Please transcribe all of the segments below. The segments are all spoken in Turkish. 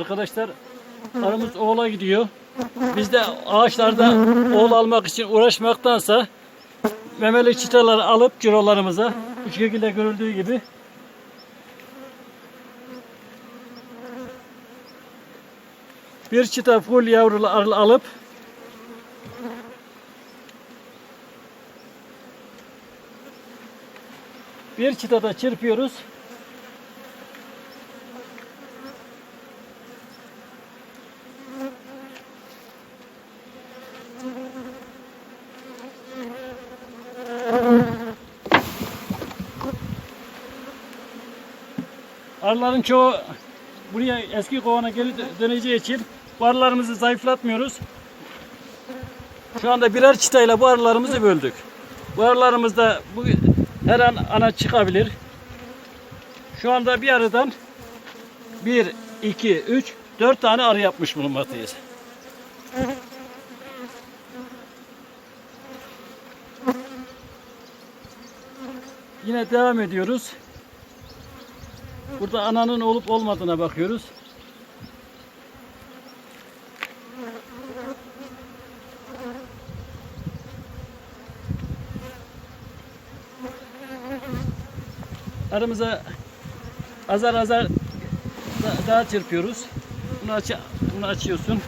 Arkadaşlar arımız oğula gidiyor. Biz de ağaçlarda oğul almak için uğraşmaktansa memeli çıtaları alıp cirolarımıza bu şekilde görüldüğü gibi bir çıta full yavrulu arı alıp bir çıtada çırpıyoruz. Arıların çoğu buraya eski kovana geri dö- döneceği için bu arılarımızı zayıflatmıyoruz. Şu anda birer çıtayla bu arılarımızı böldük. Bu arılarımızda bu her an ana çıkabilir. Şu anda bir arıdan 1, 2, 3, 4 tane arı yapmış bulunmaktayız. Yine devam ediyoruz. Burada ananın olup olmadığına bakıyoruz. Aramıza azar azar da- daha çırpıyoruz. Bunu, aç bunu açıyorsun.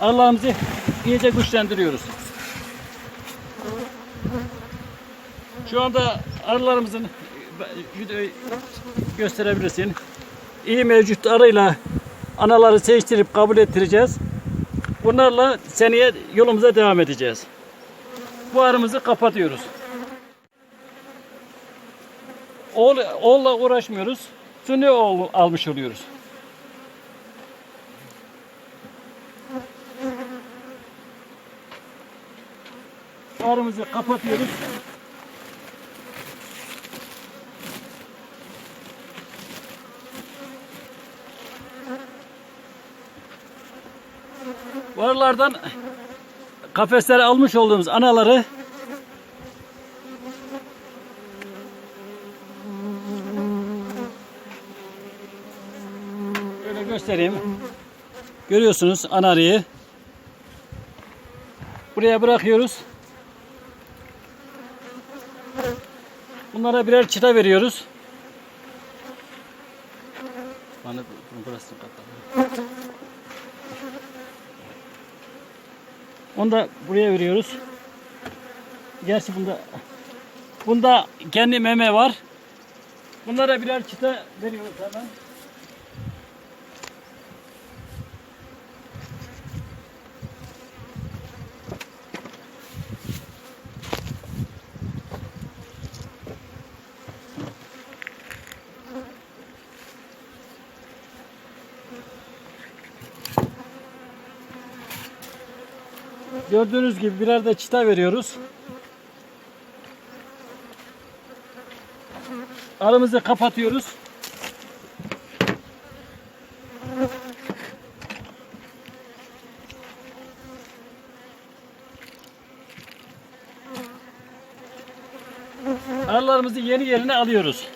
Allah'ımızı iyice güçlendiriyoruz. Şu anda arılarımızın videoyu gösterebilirsin. İyi mevcut arıyla anaları seçtirip kabul ettireceğiz. Bunlarla seneye yolumuza devam edeceğiz. Bu arımızı kapatıyoruz. Oğul, oğulla uğraşmıyoruz. Sünni oğul almış oluyoruz. Arımızı kapatıyoruz. Arılardan kafeslere almış olduğumuz anaları Şöyle göstereyim. Görüyorsunuz ana arıyı. Buraya bırakıyoruz. Bunlara birer çıta veriyoruz. Bana bunu burası Onu da buraya veriyoruz. Gerçi bunda bunda kendi meme var. Bunlara birer çıta veriyoruz hemen. Gördüğünüz gibi birer de çıta veriyoruz. Arımızı kapatıyoruz. Arılarımızı yeni yerine alıyoruz.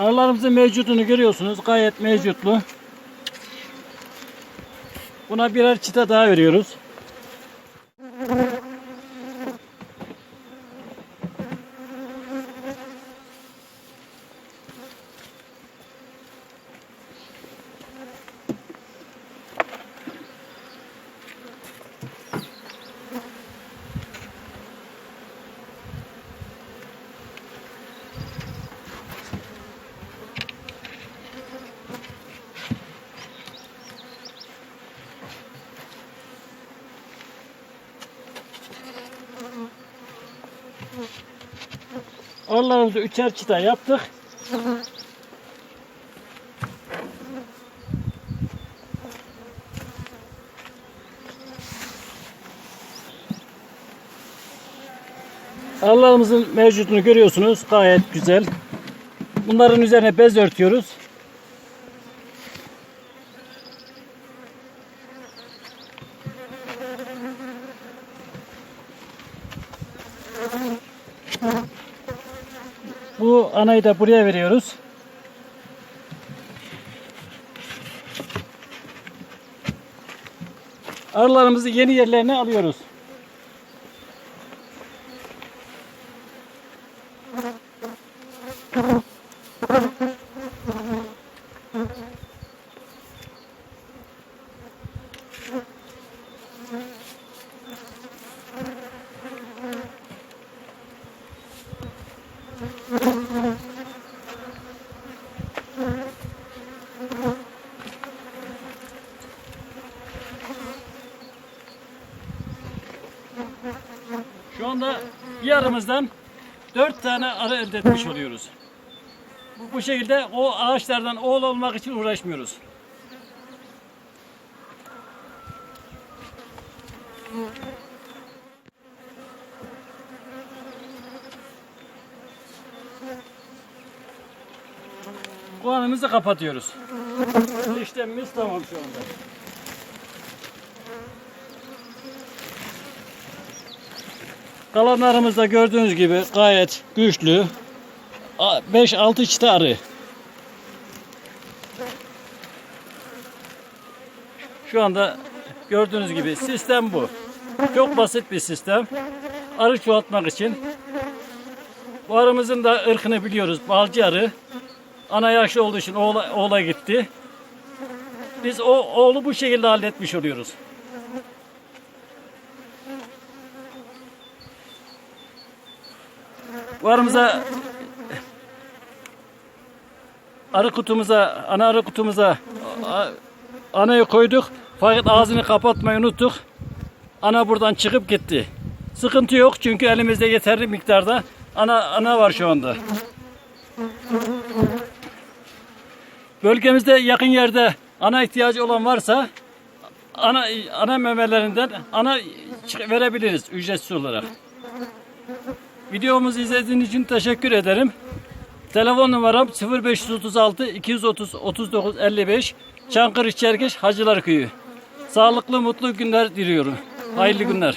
Arılarımızın mevcudunu görüyorsunuz. Gayet mevcutlu. Buna birer çıta daha veriyoruz. Arılarımızı üçer çıta yaptık. Arılarımızın mevcudunu görüyorsunuz. Gayet güzel. Bunların üzerine bez örtüyoruz. Bu anayı da buraya veriyoruz. Arılarımızı yeni yerlerine alıyoruz. Anda bir arımızdan dört tane arı elde etmiş oluyoruz. Bu, bu şekilde o ağaçlardan oğul olmak için uğraşmıyoruz. Kovanımızı kapatıyoruz. İşlemimiz tamam şu anda. Kalanlarımız da gördüğünüz gibi gayet güçlü. 5-6 çıta arı. Şu anda gördüğünüz gibi sistem bu. Çok basit bir sistem. Arı çoğaltmak için. Bu arımızın da ırkını biliyoruz. Balcı arı. Ana yaşlı olduğu için oğla, oğla gitti. Biz o oğlu bu şekilde halletmiş oluyoruz. Varımıza arı kutumuza, ana arı kutumuza anayı koyduk. Fakat ağzını kapatmayı unuttuk. Ana buradan çıkıp gitti. Sıkıntı yok çünkü elimizde yeterli miktarda ana ana var şu anda. Bölgemizde yakın yerde ana ihtiyacı olan varsa ana ana memelerinden ana verebiliriz ücretsiz olarak. Videomuzu izlediğiniz için teşekkür ederim. Telefon numaram 0536 230 39 55 Çankırı Çerkeş Hacılar Köyü. Sağlıklı mutlu günler diliyorum. Hayırlı günler.